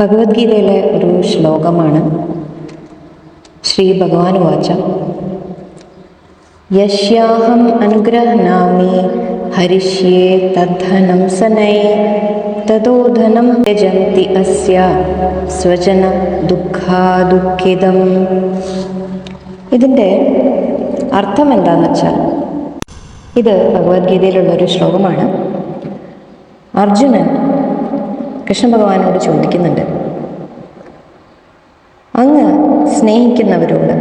ഭഗവത്ഗീതയിലെ ഒരു ശ്ലോകമാണ്. ശ്രീ ഭഗവാൻ വാച യശ്യാഹം അനുഗ്രഹനാമി ഹരിഷ്യേ തദ്ധനം സനൈ തദോധനം യജന്തി അസ്യ സ്വജന ദുഃഖാദുഃഖിതം. ഇതിന്റെ അർത്ഥം എന്താണെന്ന് വെച്ചാൽ ഇത് ഭഗവത്ഗീതയിലുള്ള ഒരു ശ്ലോകമാണ്. അർജുനൻ കൃഷ്ണ ഭഗവാനോട് ചോദിക്കുന്നുണ്ട്. അങ്ങ് സ്നേഹിക്കുന്നവരോട്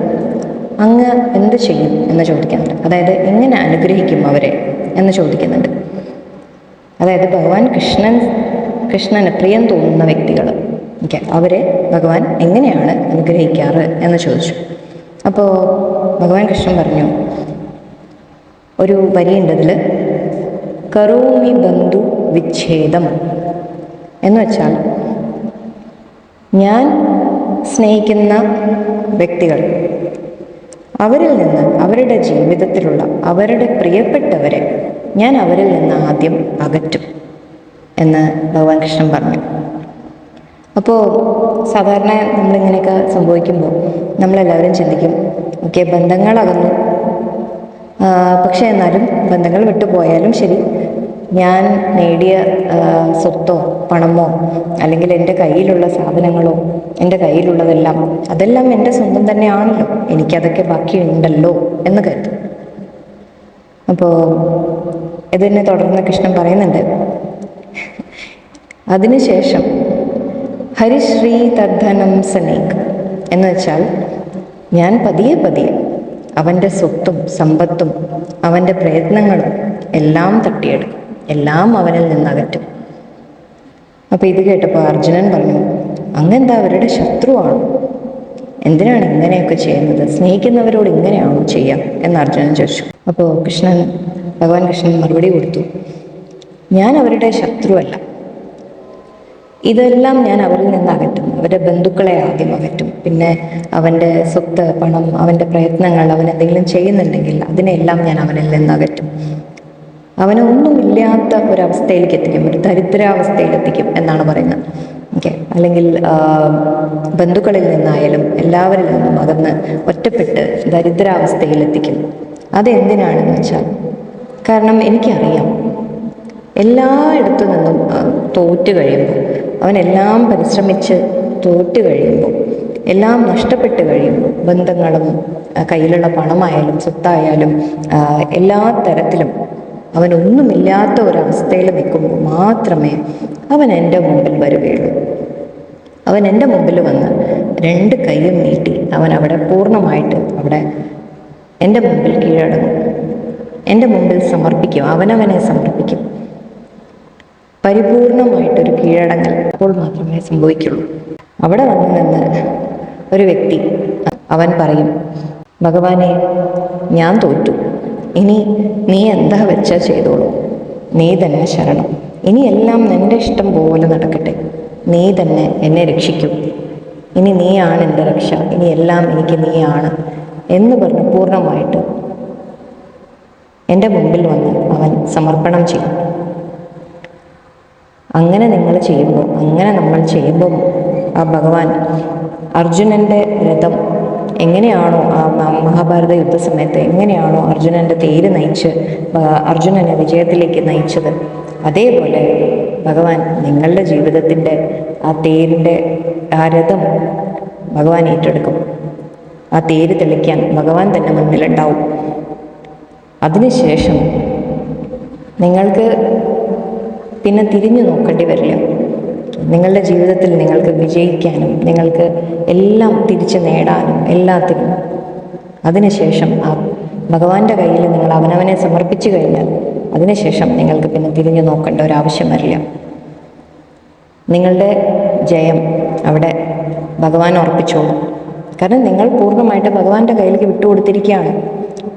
അങ്ങ് എന്ത് ചെയ്യും എന്ന് ചോദിക്കുന്നുണ്ട് അതായത് എങ്ങനെ അനുഗ്രഹിക്കും അവരെ എന്ന് ചോദിക്കുന്നുണ്ട്. അതായത് ഭഗവാൻ കൃഷ്ണൻ കൃഷ്ണന് പ്രിയം തോന്നുന്ന വ്യക്തികൾ ഓക്കെ അവരെ ഭഗവാൻ എങ്ങനെയാണ് അനുഗ്രഹിക്കാറ് എന്ന് ചോദിച്ചു. അപ്പോൾ ഭഗവാൻ കൃഷ്ണൻ പറഞ്ഞു ഒരു വരിയുണ്ടതിൽ കറൂമി ബന്ധു വിച്ഛേദം. എന്ന് വെച്ചാൽ ഞാൻ സ്നേഹിക്കുന്ന വ്യക്തികൾ അവരിൽ നിന്ന് അവരുടെ ജീവിതത്തിലുള്ള അവരുടെ പ്രിയപ്പെട്ടവരെ ഞാൻ അവരിൽ നിന്ന് ആദ്യം അകറ്റും എന്ന് ഭഗവാൻ കൃഷ്ണൻ പറഞ്ഞു. അപ്പോൾ സാധാരണ നമ്മളിങ്ങനെയൊക്കെ സംഭവിക്കുമ്പോൾ നമ്മളെല്ലാവരും ചിന്തിക്കും ഓക്കെ ബന്ധങ്ങളകന്നു. പക്ഷേ എന്നാലും ബന്ധങ്ങൾ വിട്ടുപോയാലും ശരി. ഞാൻ നേടിയ സ്വത്തോ പണമോ അല്ലെങ്കിൽ എന്റെ കയ്യിലുള്ള സാധനങ്ങളോ എന്റെ കയ്യിലുള്ളതെല്ലാം അതെല്ലാം എന്റെ സ്വന്തം തന്നെയാണല്ലോ. എനിക്കതൊക്കെ ബാക്കിയുണ്ടല്ലോ എന്ന് കരുതും. അപ്പോൾ ഇതിനെ തുടർന്ന് കൃഷ്ണൻ പറയുന്നുണ്ട്. അതിനുശേഷം ഹരിശ്രീ തദ്ധനം സനേക് എന്ന് വെച്ചാൽ ഞാൻ പതിയെ പതിയെ അവന്റെ സ്വത്തും സമ്പത്തും അവന്റെ പ്രയത്നങ്ങളും എല്ലാം തട്ടിയെടുക്കും. എല്ലാം അവനിൽ നിന്നകറ്റും. അപ്പോൾ ഇത് കേട്ടപ്പോൾ അർജുനൻ പറഞ്ഞു അങ്ങെന്താ അവരുടെ ശത്രുവാണ്? എന്തിനാണ് ഇങ്ങനെയൊക്കെ ചെയ്യുന്നത്? സ്നേഹിക്കുന്നവരോട് ഇങ്ങനെയാണോ ചെയ്യുക എന്ന് അർജുനൻ ചോദിച്ചു. അപ്പോൾ കൃഷ്ണൻ ഭഗവാൻ കൃഷ്ണൻ മറുപടി കൊടുത്തു ഞാൻ അവരുടെ ശത്രുവല്ല. ഇതെല്ലാം ഞാൻ അവരിൽ നിന്ന് അകറ്റും അവരുടെ ബന്ധുക്കളെ ആദ്യം അകറ്റും. പിന്നെ അവന്റെ സ്വത്ത് പണം അവന്റെ പ്രയത്നങ്ങൾ അവൻ എന്തെങ്കിലും ചെയ്യുന്നുണ്ടെങ്കിൽ അതിനെല്ലാം ഞാൻ അവനിൽ നിന്ന് അകറ്റും അവനെ ഒന്നുമില്ലാത്ത ഒരവസ്ഥയിലേക്ക് എത്തിക്കും ഒരു ദരിദ്രാവസ്ഥയിലെത്തിക്കും എന്നാണ് പറയുന്നത്. ഓക്കെ അല്ലെങ്കിൽ ബന്ധുക്കളിൽ നിന്നായാലും എല്ലാവരിൽ നിന്നും അകന്ന് ഒറ്റപ്പെട്ട് ദരിദ്രാവസ്ഥയിലെത്തിക്കും. അതെന്തിനാണെന്ന് വെച്ചാൽ കാരണം എനിക്കറിയാം. എല്ലായിടത്തു നിന്നും തോറ്റു കഴിയുമ്പോൾ അവനെല്ലാം പരിശ്രമിച്ച് തോറ്റു കഴിയുമ്പോൾ എല്ലാം നഷ്ടപ്പെട്ട് കഴിയുമ്പോൾ ബന്ധങ്ങളും കയ്യിലുള്ള പണമായാലും സ്വത്തായാലും എല്ലാ തരത്തിലും അവനൊന്നുമില്ലാത്ത ഒരവസ്ഥയിൽ നിൽക്കുമ്പോൾ മാത്രമേ അവൻ എന്റെ മുമ്പിൽ വരികയുള്ളൂ. അവൻ എന്റെ മുമ്പിൽ വന്ന് രണ്ട് കൈയും നീട്ടി അവൻ അവിടെ പൂർണമായിട്ട് അവിടെ എന്റെ മുമ്പിൽ കീഴടങ്ങും. എന്റെ മുമ്പിൽ സമർപ്പിക്കും. അവനവനെ സമർപ്പിക്കും. പരിപൂർണമായിട്ടൊരു കീഴടങ്ങൽ അപ്പോൾ മാത്രമേ സംഭവിക്കുള്ളൂ. അവിടെ വന്ന് നിന്ന് ഒരു വ്യക്തി അവൻ പറയും ഭഗവാനെ ഞാൻ തോറ്റു. ഇനി നീ എന്താ വെച്ചാ ചെയ്തോളൂ? നീ തന്നെ ശരണം. ഇനി എല്ലാം നിന്റെ ഇഷ്ടം പോലെ നടക്കട്ടെ. നീ തന്നെ എന്നെ രക്ഷിക്കും. ഇനി നീയാണ് എന്റെ രക്ഷ. ഇനി എല്ലാം എനിക്ക് നീയാണ് എന്ന് പറഞ്ഞ് പൂർണമായിട്ട് എന്റെ മുമ്പിൽ വന്ന് അവൻ സമർപ്പണം ചെയ്യും. അങ്ങനെ നിങ്ങൾ ചെയ്യുമ്പോൾ അങ്ങനെ നമ്മൾ ചെയ്യുമ്പോൾ ആ ഭഗവാൻ അർജുനന്റെ രഥം എങ്ങനെയാണോ ആ മഹാഭാരത യുദ്ധസമയത്ത് എങ്ങനെയാണോ അർജുനന്റെ തേര് നയിച്ച് അർജുനനെ വിജയത്തിലേക്ക് നയിച്ചത്? അതേപോലെ ഭഗവാൻ നിങ്ങളുടെ ജീവിതത്തിന്റെ ആ തേരിന്റെ ആ രഥം ഭഗവാൻ ഏറ്റെടുക്കും. ആ തേര് തെളിക്കാൻ ഭഗവാൻ തന്നെ മുന്നിലുണ്ടാവും. അതിനുശേഷം നിങ്ങൾക്ക് പിന്നെ തിരിഞ്ഞു നോക്കേണ്ടി വരില്ല. നിങ്ങളുടെ ജീവിതത്തിൽ നിങ്ങൾക്ക് വിജയിക്കാനും നിങ്ങൾക്ക് എല്ലാം തിരിച്ചു നേടാനും എല്ലാത്തിനും. അതിനുശേഷം ആ ഭഗവാന്റെ കയ്യിൽ നിങ്ങൾ അവനവനെ സമർപ്പിച്ചു കഴിഞ്ഞാൽ അതിനുശേഷം നിങ്ങൾക്ക് പിന്നെ തിരിഞ്ഞു നോക്കേണ്ട ഒരാവശ്യം വരില്ല. നിങ്ങളുടെ ജയം അവിടെ ഭഗവാൻ ഉറപ്പിച്ചോളൂ. കാരണം നിങ്ങൾ പൂർണമായിട്ട് ഭഗവാന്റെ കയ്യിലേക്ക് വിട്ടുകൊടുത്തിരിക്കുകയാണ്.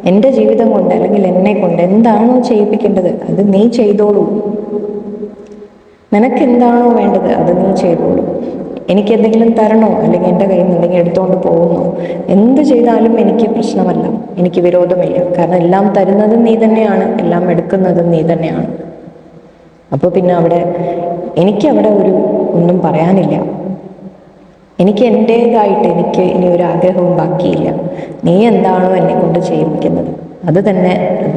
എന്റെ ജീവിതം കൊണ്ട് അല്ലെങ്കിൽ എന്നെ കൊണ്ട് എന്താണോ ചെയ്യിപ്പിക്കേണ്ടത് അത് നീ ചെയ്തോളൂ. നിനക്ക് എന്താണോ വേണ്ടത് അത് നീ ചെയ്തോളൂ. എനിക്ക് എന്തെങ്കിലും തരണോ? അല്ലെങ്കിൽ എന്റെ കയ്യിൽ നിന്ന് എന്തെങ്കിലും എടുത്തുകൊണ്ട് പോകുന്നോ? എന്ത് ചെയ്താലും എനിക്ക് പ്രശ്നമല്ല. എനിക്ക് വിരോധമില്ല. കാരണം എല്ലാം തരുന്നത് നീ തന്നെയാണ്. എല്ലാം എടുക്കുന്നതും നീ തന്നെയാണ്. അപ്പോൾ പിന്നെ അവിടെ എനിക്ക് അവിടെ ഒരു ഒന്നും പറയാനില്ല. എനിക്ക് എന്റേതായിട്ട് എനിക്ക് ഇനി ഒരു ആഗ്രഹവും ബാക്കിയില്ല. നീ എന്താണോ എന്നെ കൊണ്ട് ചെയ്യിപ്പിക്കുന്നത്? അത് തന്നെ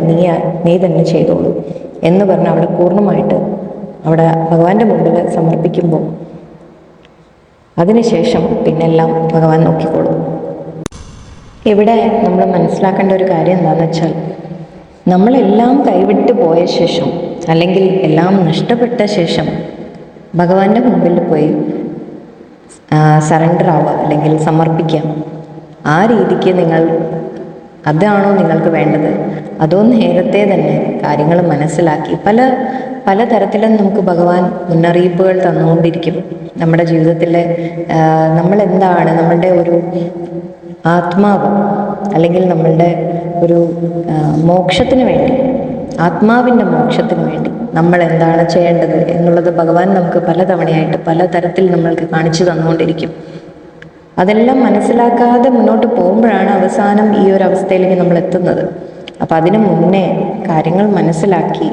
നീ നീ തന്നെ ചെയ്തോളൂ എന്ന് പറഞ്ഞ് അവിടെ പൂർണമായിട്ട് അവിടെ ഭഗവാന്റെ മുമ്പിൽ സമർപ്പിക്കുമ്പോൾ അതിനുശേഷം പിന്നെല്ലാം ഭഗവാൻ നോക്കിക്കോളും. ഇവിടെ നമ്മൾ മനസ്സിലാക്കേണ്ട ഒരു കാര്യം എന്താണെന്ന് വെച്ചാൽ നമ്മളെല്ലാം കൈവിട്ട് പോയ ശേഷം അല്ലെങ്കിൽ എല്ലാം നഷ്ടപ്പെട്ട ശേഷം ഭഗവാന്റെ മുമ്പിൽ പോയി സറണ്ടർ ആവുക അല്ലെങ്കിൽ സമർപ്പിക്കാം ആ രീതിക്ക് നിങ്ങൾ അതാണോ നിങ്ങൾക്ക് വേണ്ടത്? അതോ നേരത്തെ തന്നെ കാര്യങ്ങൾ മനസ്സിലാക്കി പല പല തരത്തിലും നമുക്ക് ഭഗവാൻ മുന്നറിയിപ്പുകൾ തന്നുകൊണ്ടിരിക്കും. നമ്മുടെ ജീവിതത്തിലെ നമ്മൾ എന്താണ് നമ്മളുടെ ഒരു ആത്മാവ് അല്ലെങ്കിൽ നമ്മളുടെ ഒരു മോക്ഷത്തിന് വേണ്ടി ആത്മാവിന്റെ മോക്ഷത്തിന് വേണ്ടി നമ്മൾ എന്താണ് ചെയ്യേണ്ടത് എന്നുള്ളത് ഭഗവാൻ നമുക്ക് പലതവണയായിട്ട് പലതരത്തിൽ നമ്മൾക്ക് കാണിച്ചു തന്നുകൊണ്ടിരിക്കും. അതെല്ലാം മനസ്സിലാക്കാതെ മുന്നോട്ട് പോകുമ്പോഴാണ് അവസാനം ഈ ഒരു അവസ്ഥയിലേക്ക് നമ്മൾ എത്തുന്നത് അപ്പം അതിനു മുന്നേ കാര്യങ്ങൾ മനസ്സിലാക്കി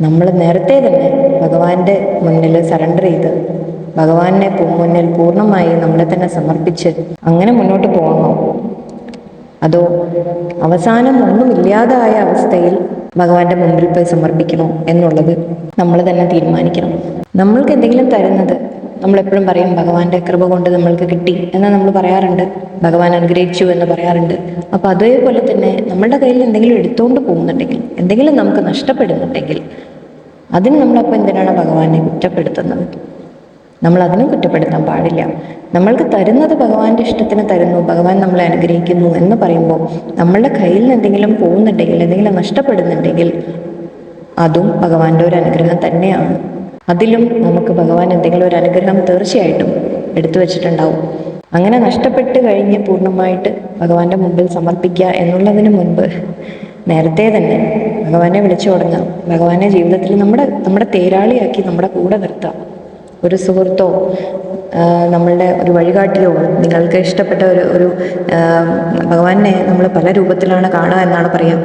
നമ്മൾ നേരത്തെ തന്നെ ഭഗവാന്റെ മുന്നിൽ സറണ്ടർ ചെയ്ത് ഭഗവാനെ മുന്നിൽ പൂർണമായി നമ്മളെ തന്നെ സമർപ്പിച്ച് അങ്ങനെ മുന്നോട്ട് പോകണോ? അതോ അവസാനം ഒന്നുമില്ലാതായ അവസ്ഥയിൽ ഭഗവാന്റെ മുമ്പിൽ പോയി സമർപ്പിക്കണോ എന്നുള്ളത് നമ്മൾ തന്നെ തീരുമാനിക്കണം. നമ്മൾക്ക് എന്തെങ്കിലും തരുന്നത് നമ്മളെപ്പോഴും പറയും ഭഗവാന്റെ കൃപ കൊണ്ട് നമ്മൾക്ക് കിട്ടി എന്ന് നമ്മൾ പറയാറുണ്ട്. ഭഗവാൻ അനുഗ്രഹിച്ചു എന്ന് പറയാറുണ്ട്. അപ്പോൾ അതേപോലെ തന്നെ നമ്മളുടെ കയ്യിൽ എന്തെങ്കിലും എടുത്തുകൊണ്ട് പോകുന്നുണ്ടെങ്കിൽ എന്തെങ്കിലും നമുക്ക് നഷ്ടപ്പെടുന്നുണ്ടെങ്കിൽ അതിന് നമ്മളപ്പോൾ എന്തിനാണ് ഭഗവാനെ കുറ്റപ്പെടുത്തുന്നത്? നമ്മൾ അതിനും കുറ്റപ്പെടുത്താൻ പാടില്ല. നമ്മൾക്ക് തരുന്നത് ഭഗവാന്റെ ഇഷ്ടത്തിന് തരുന്നു ഭഗവാൻ നമ്മളെ അനുഗ്രഹിക്കുന്നു എന്ന് പറയുമ്പോൾ നമ്മളുടെ കയ്യിൽ നിന്ന് എന്തെങ്കിലും പോകുന്നുണ്ടെങ്കിൽ എന്തെങ്കിലും നഷ്ടപ്പെടുന്നുണ്ടെങ്കിൽ അതും ഭഗവാന്റെ ഒരു അനുഗ്രഹം തന്നെയാണ്. അതിലും നമുക്ക് ഭഗവാൻ എന്തെങ്കിലും ഒരു അനുഗ്രഹം തീർച്ചയായിട്ടും എടുത്തു വെച്ചിട്ടുണ്ടാവും. അങ്ങനെ നഷ്ടപ്പെട്ട് കഴിഞ്ഞ് പൂർണമായിട്ട് ഭഗവാന്റെ മുമ്പിൽ സമർപ്പിക്കുക എന്നുള്ളതിന് മുൻപ് നേരത്തെ തന്നെ ഭഗവാനെ വിളിച്ചു തുടങ്ങാം. ഭഗവാനെ ജീവിതത്തിൽ നമ്മുടെ നമ്മുടെ തേരാളിയാക്കി നമ്മുടെ കൂടെ നിർത്താം. ഒരു സുഹൃത്തോ നമ്മളുടെ ഒരു വഴികാട്ടിയോ നിങ്ങൾക്ക് ഇഷ്ടപ്പെട്ട ഒരു ഒരു ഭഗവാനെ നമ്മൾ പല രൂപത്തിലാണ് കാണുക എന്നാണ് പറയാം.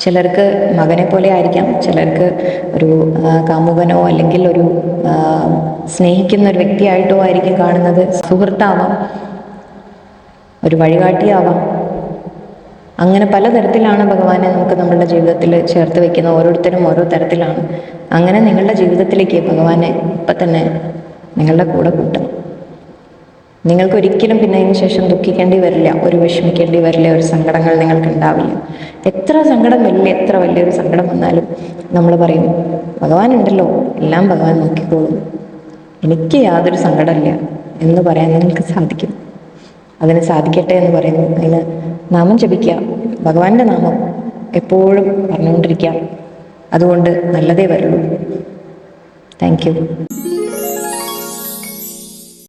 ചിലർക്ക് മകനെ പോലെ ആയിരിക്കാം. ചിലർക്ക് ഒരു കാമുകനോ അല്ലെങ്കിൽ ഒരു സ്നേഹിക്കുന്ന ഒരു വ്യക്തിയായിട്ടോ ആയിരിക്കും കാണുന്നത്. സുഹൃത്താവാം. ഒരു വഴികാട്ടിയാവാം. അങ്ങനെ പലതരത്തിലാണ് ഭഗവാനെ നമുക്ക് നമ്മളുടെ ജീവിതത്തിൽ ചേർത്ത് വെക്കുന്ന ഓരോരുത്തരും ഓരോ തരത്തിലാണ്. അങ്ങനെ നിങ്ങളുടെ ജീവിതത്തിലേക്ക് ഭഗവാനെ ഇപ്പം തന്നെ നിങ്ങളുടെ കൂടെ കൂട്ടണം നിങ്ങൾക്ക് ഒരിക്കലും പിന്നെ അതിന് ശേഷം ദുഃഖിക്കേണ്ടി വരില്ല ഒരു വിഷമിക്കേണ്ടി വരില്ല ഒരു സങ്കടങ്ങൾ നിങ്ങൾക്ക് ഉണ്ടാവില്ല എത്ര സങ്കടം വലിയ എത്ര വലിയൊരു സങ്കടം വന്നാലും നമ്മൾ പറയും ഭഗവാൻ ഉണ്ടല്ലോ എല്ലാം ഭഗവാൻ നോക്കിക്കോളും. എനിക്ക് യാതൊരു സങ്കടമില്ല എന്ന് പറയാൻ നിങ്ങൾക്ക് സാധിക്കും. അതിന് സാധിക്കട്ടെ എന്ന് പറയുന്നു. അതിന് നാമം ജപിക്കുക. ഭഗവാന്റെ നാമം എപ്പോഴും പറഞ്ഞുകൊണ്ടിരിക്കുക. അതുകൊണ്ട് നല്ലതേ വരുള്ളൂ. Thank you.